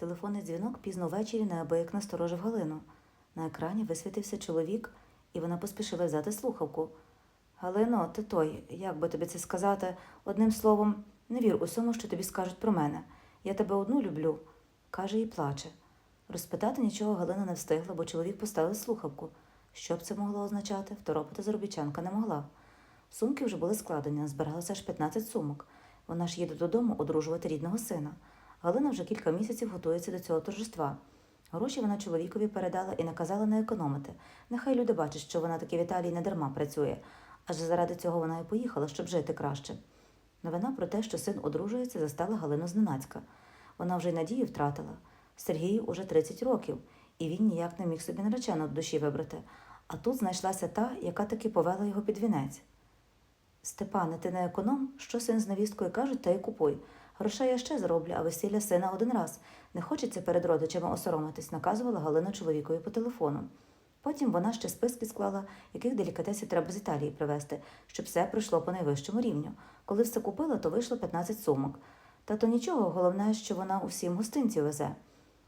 Телефонний дзвінок пізно ввечері неабияк насторожив Галину. На екрані висвітився чоловік, і вона поспішила взяти слухавку. Галино, ти той, як би тобі це сказати, одним словом, не вір усьому, що тобі скажуть про мене. Я тебе одну люблю, каже і плаче. Розпитати нічого Галина не встигла, бо чоловік поставив слухавку. Що б це могло означати, второпити заробітчанка не могла. Сумки вже були складені, назбиралося аж 15 сумок. Вона ж їде додому одружувати рідного сина. Галина вже кілька місяців готується до цього торжества. Гроші вона чоловікові передала і наказала не економити. Нехай люди бачать, що вона таки в Італії не дарма працює, адже заради цього вона і поїхала, щоб жити краще. Новина про те, що син одружується, застала Галину зненацька. Вона вже й надію втратила. Сергію уже 30 років, і він ніяк не міг собі наречену в душі вибрати. А тут знайшлася та, яка таки повела його під вінець. Степане, ти не економ? Що син з невісткою кажуть, та й купуй. Грошей я ще зароблю, а весілля сина один раз. Не хочеться перед родичами осоромитись, наказувала Галина чоловікові по телефону. Потім вона ще списки склала, яких делікатесів треба з Італії привезти, щоб все пройшло по найвищому рівню. Коли все купила, то вийшло 15 сумок. Та то нічого, головне, що вона усім гостинці везе.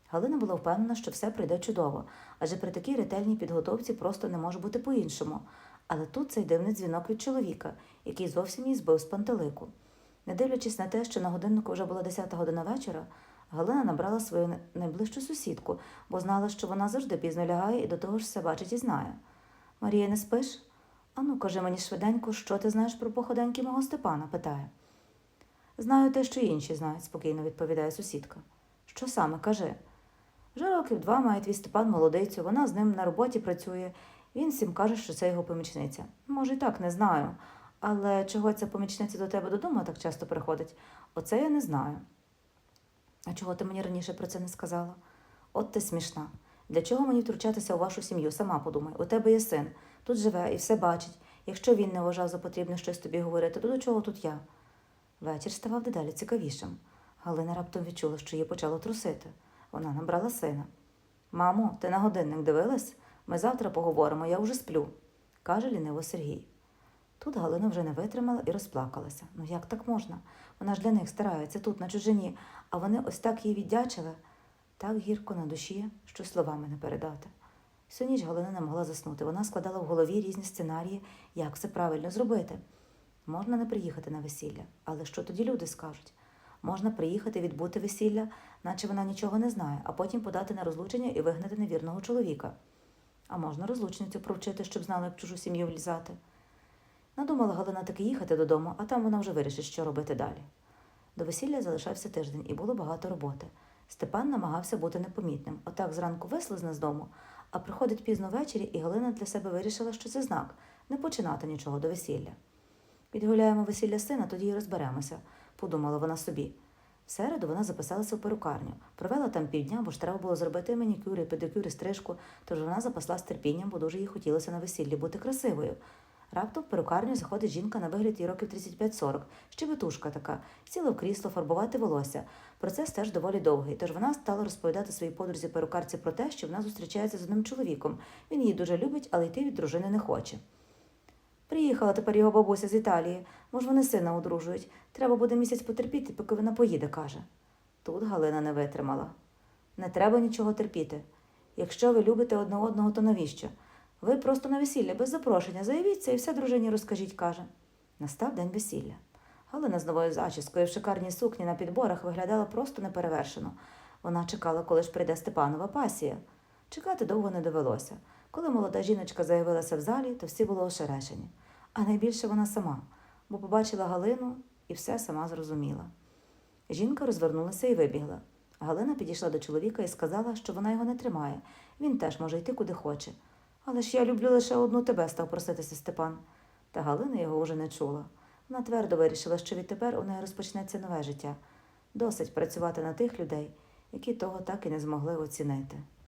Галина була впевнена, що все пройде чудово, адже при такій ретельній підготовці просто не може бути по-іншому. Але тут цей дивний дзвінок від чоловіка, який зовсім її збив з пантелику. Не дивлячись на те, що на годиннику вже була 10 година вечора, Галина набрала свою найближчу сусідку, бо знала, що вона завжди пізно лягає і до того ж все бачить і знає. Марія, не спиш? Ану, кажи мені швиденько, що ти знаєш про походеньки мого Степана? питає. Знаю те, що інші знають, спокійно відповідає сусідка. Що саме, кажи. Вже років два має твій Степан молодицю, вона з ним на роботі працює. Він всім каже, що це його помічниця. Може, і так, не знаю. Але чого ця помічниця до тебе додому так часто приходить, оце я не знаю. А чого ти мені раніше про це не сказала? От ти смішна. Для чого мені втручатися у вашу сім'ю? Сама подумай. У тебе є син, тут живе і все бачить. Якщо він не вважав за потрібне щось тобі говорити, то до чого тут я? Вечір ставав дедалі цікавішим. Галина раптом відчула, що її почало трусити. Вона набрала сина. Мамо, ти на годинник дивилась? Ми завтра поговоримо, я вже сплю, каже ліниво Сергій. Тут Галина вже не витримала і розплакалася. Ну як так можна? Вона ж для них старається тут, на чужині, а вони ось так їй віддячили. Так гірко на душі, що словами не передати. Всю ніч Галина не могла заснути. Вона складала в голові різні сценарії, як це правильно зробити. Можна не приїхати на весілля, але що тоді люди скажуть? Можна приїхати, відбути весілля, наче вона нічого не знає, а потім подати на розлучення і вигнати невірного чоловіка. А можна розлучницю провчити, щоб знала, як чужу сім'ю влізати. Надумала Галина таки їхати додому, а там вона вже вирішить, що робити далі. До весілля залишався тиждень і було багато роботи. Степан намагався бути непомітним. Отак зранку вислизне з дому, а приходить пізно ввечері, і Галина для себе вирішила, що це знак не починати нічого до весілля. Відгуляємо весілля сина, тоді й розберемося, подумала вона собі. В середу вона записалася в перукарню, провела там півдня, бо ж треба було зробити манікюр і педикюр і стрижку, тож вона запаслась терпінням, бо дуже їй хотілося на весіллі бути красивою. Раптом в перукарню заходить жінка на вигляд їй років 35-40, щебетушка така, сіла в крісло фарбувати волосся. Процес теж доволі довгий, тож вона стала розповідати своїй подрузі перукарці про те, що вона зустрічається з одним чоловіком. Він її дуже любить, але йти від дружини не хоче. Приїхала тепер його бабуся з Італії. Може, вони сина одружують. Треба буде місяць потерпіти, поки вона поїде, каже. Тут Галина не витримала. Не треба нічого терпіти. Якщо ви любите одне одного, то навіщо? Ви просто на весілля без запрошення заявіться і все дружині розкажіть, каже. Настав день весілля. Галина з новою зачіскою в шикарній сукні на підборах виглядала просто неперевершено. Вона чекала, коли ж прийде Степанова пасія. Чекати довго не довелося. Коли молода жіночка заявилася в залі, то всі були ошерешені. А найбільше вона сама, бо побачила Галину і все сама зрозуміла. Жінка розвернулася і вибігла. Галина підійшла до чоловіка і сказала, що вона його не тримає. Він теж може йти куди хоче. Але ж я люблю лише одну тебе, став проситися Степан. Та Галина його уже не чула. Вона твердо вирішила, що відтепер у неї розпочнеться нове життя. Досить працювати на тих людей, які того так і не змогли оцінити.